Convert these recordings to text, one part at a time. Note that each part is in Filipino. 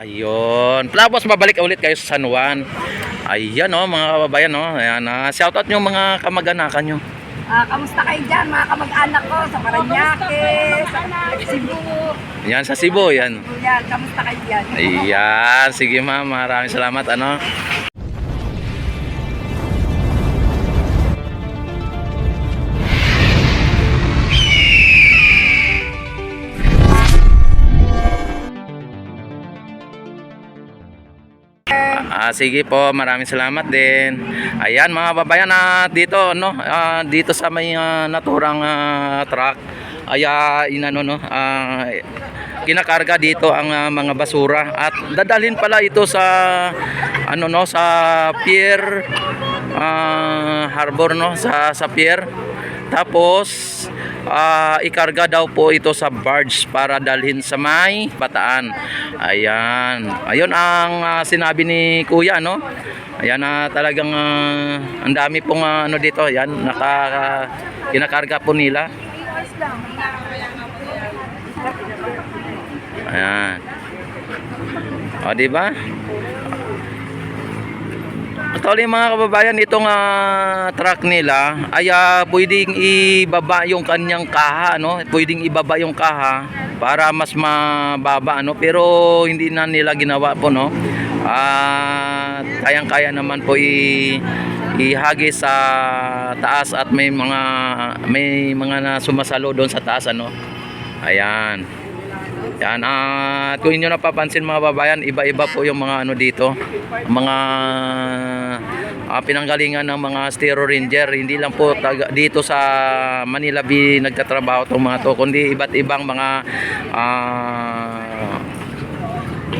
Ayun. Tapos mabalik ulit kayo sa San Juan. Ayan oh, mga kababayan oh. Ayan, uh, shoutout nyo mga kamag-anakan nyo. Ah, kamusta kayo dyan, mga kamag-anak ko sa Paranaque, sa Cebu. Yan sa Cebu, yan. Yan, kamusta kayo dyan? Ayan, sige ma'am, maraming salamat ano. Ah, sige po, maraming salamat din. Ayan mga babayan na dito no, ah, dito sa may ah, naturang ah, truck ay ah, inano no, ah, kinakarga dito ang ah, mga basura at dadalhin pala ito sa ano no sa pier ah, harbor no sa sa pier tapos ah, ikarga daw po ito sa barge para dalhin sa may bataan. Ayan. Ayun ang ah, sinabi ni kuya no? Ayan na talagang ah, ang dami pong ah, ano dito. Ayan naka kinakarga po nila. Ayan. O, di ba? Actually mga kababayan, itong ah, truck nila ay ah, pwedeng ibaba yung kanyang kaha, no? Pwedeng ibaba yung kaha para mas mababa, ano? Pero hindi na nila ginawa po, no? At kayang-kaya naman po i ihagi sa taas at may mga may mga na sumasalo doon sa taas ano. Ayan. Yan, at kung inyo napapansin mga babayan, iba-iba po yung mga ano dito, mga ah, pinanggalingan ng mga Stero Ranger. Hindi lang po taga, dito sa Manila B nagtatrabaho itong mga to, kundi iba't ibang mga ah,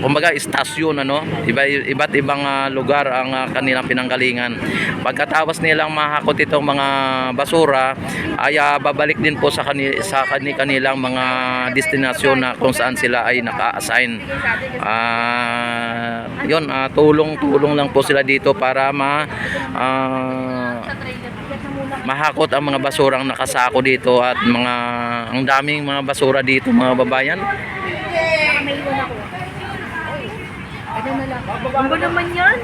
kumbaga istasyon ano? Iba iba't ibang ah, lugar ang ah, kanilang pinanggalingan. Pagkatapos nilang mahakot itong mga basura ay ah, babalik din po sa kani sa kani kanilang mga destinasyon na kung saan sila ay naka-assign. Ah yun ah, tulong tulong lang po sila dito para ma ah, mahakot ang mga basurang nakasako dito at mga ang daming mga basura dito mga babayan Ano naman yan?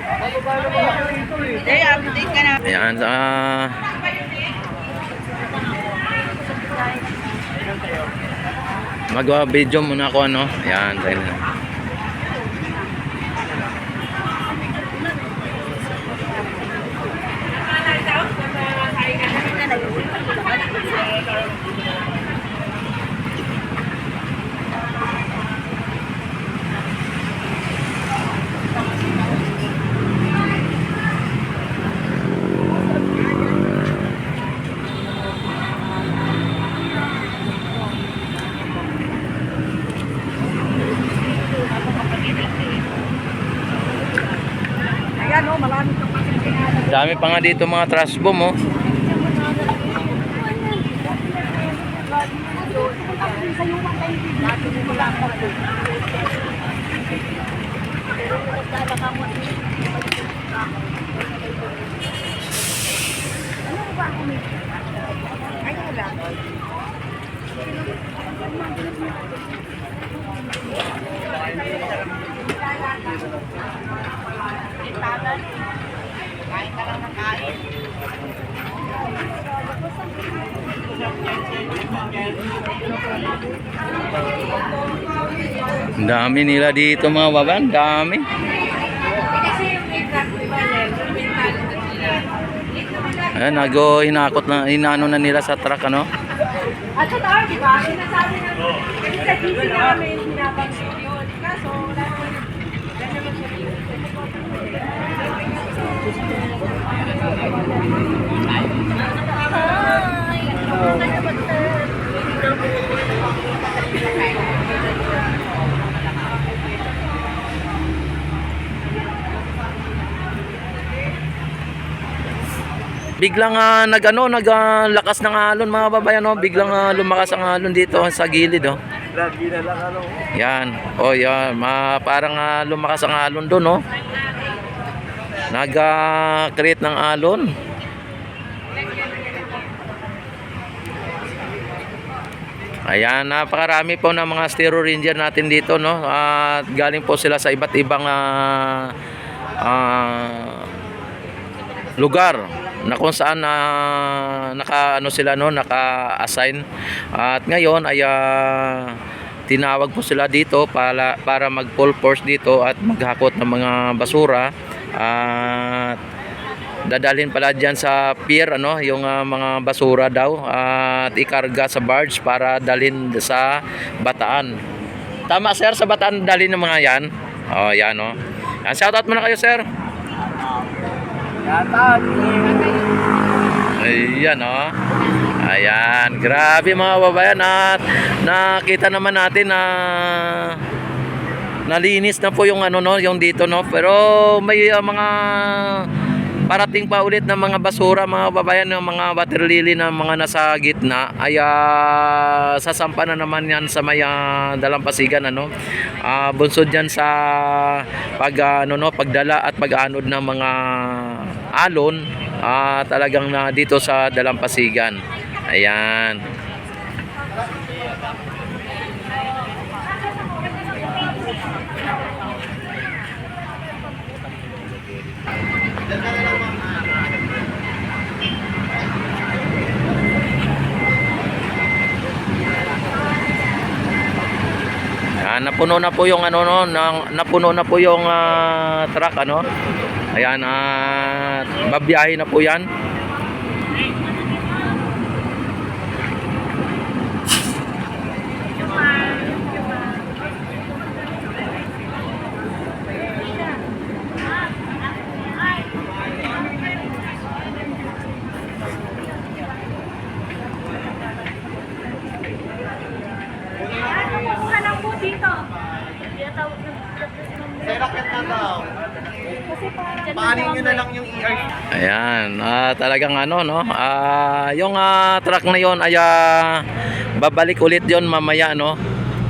Eh, update ka na. Ayan, ah. Mag-video muna ako ano. Ayan, dahil Ayan, dami pa nga dito mga trash bomb oh. Ang dami nila dito mga baban, dami. Ayan, nago hinakot na, hinano na nila sa truck ano. At sa taon, di ba? Sinasabi na, kasi sa GC namin, pinapansin yun. Kaso, wala naman wala naman siya Biglang uh, nagano, naglakas ng alon mga babayan no. Biglang ah, lumakas ang alon dito sa gilid oh. Lagi na lang ano. Yan. Oh, yan. Ma, parang ah, lumakas ang alon doon, no? Nag-create ng alon. Ayan, napakarami po ng mga Stero Ranger natin dito, no? At galing po sila sa iba't ibang ah, ah, lugar na kung saan na naka ano sila no naka-assign at ngayon ay ah, tinawag po sila dito para para mag full force dito at maghakot ng mga basura at dadalhin pala diyan sa pier ano yung ah, mga basura daw at ikarga sa barge para dalhin sa Bataan. Tama sir sa Bataan dalhin ng mga yan. Oh, yan oh. Yan, shoutout muna kayo sir. Shoutout. Ayan oh. Ayan, grabe mga babayan at nakita naman natin na nalinis na po yung ano no, yung dito no. Pero may uh, mga parating pa ulit ng mga basura mga babayan ng mga water lily na mga nasa gitna ay ah, sasampa na naman yan sa may ah, dalampasigan ano Ah, bunsod yan sa pag ah, ano no pagdala at pag-anod ng mga alon ah, talagang na dito sa dalampasigan ayan Ayan, napuno na po yung ano no, napuno na po yung ah, truck ano. Ayan, at babiyahe na po 'yan. Ano po, kuha lang po dito. Serakit na daw. Kasi parang... Paanin nyo na lang yung ER. Ayan, ah, talagang ano no, ah, yung ah, truck na 'yon ay ah, babalik ulit 'yon mamaya no.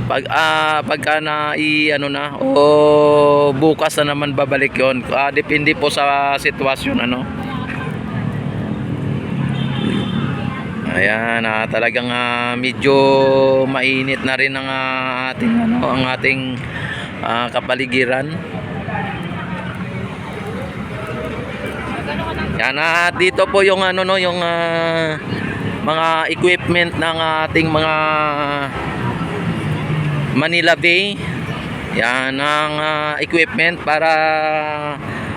Pag ah, pagka na i ano na o bukas na naman babalik 'yon. Ah, depende po sa sitwasyon ano. Ayan, ah, talagang ah, medyo mainit na rin ang ah, ating ano, ang ating ah, kapaligiran. Yan at dito po yung ano no, yung ah, mga equipment ng ating mga Manila Bay. Yan ang ah, equipment para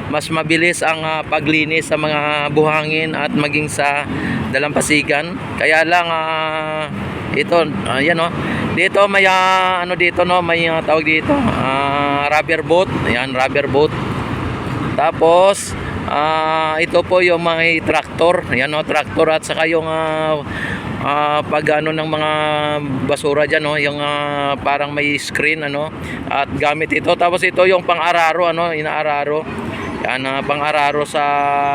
mas mabilis ang ah, paglinis sa mga buhangin at maging sa dalampasigan. Kaya lang ah, ito ayan no. Dito may ah, ano dito no, may ah, tawag dito, ah, rubber boat. Ayan, rubber boat. Tapos ah, ito po yung mga traktor, yan o traktor at saka yung ah, ah, pag ano ng mga basura diyan no, yung ah, parang may screen ano at gamit ito. Tapos ito yung pang-araro ano, inaararo. Yan ah, pang-araro sa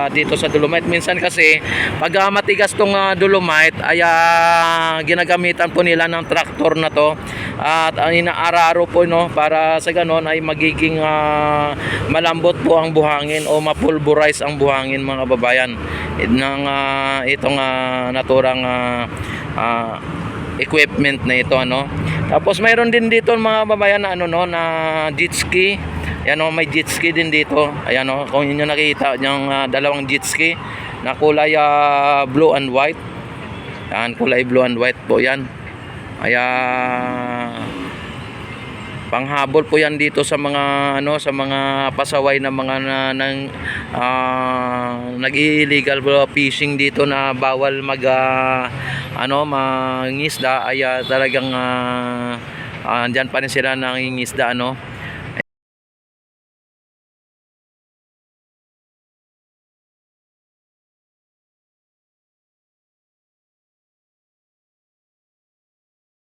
dito sa Dolomite. Minsan kasi pag ah, matigas tong ah, Dolomite ay ah, ginagamitan po nila ng traktor na to. At ang inaararo po no para sa ganon ay magiging ah, malambot po ang buhangin o mapulverize ang buhangin mga babayan ng ah, itong ah, naturang ah, ah, equipment na ito ano. Tapos mayroon din dito mga babayan na ano no na jet ski Ayan o, may jet ski din dito. Ayan o, kung inyo nakita yung ah, dalawang jet ski na kulay ah, blue and white. Yan, kulay blue and white po yan. Kaya panghabol po yan dito sa mga ano sa mga pasaway na mga na, ng ah, nag-illegal fishing dito na bawal mag ah, ano mangisda ay talagang uh, andyan pa rin sila nangingisda ano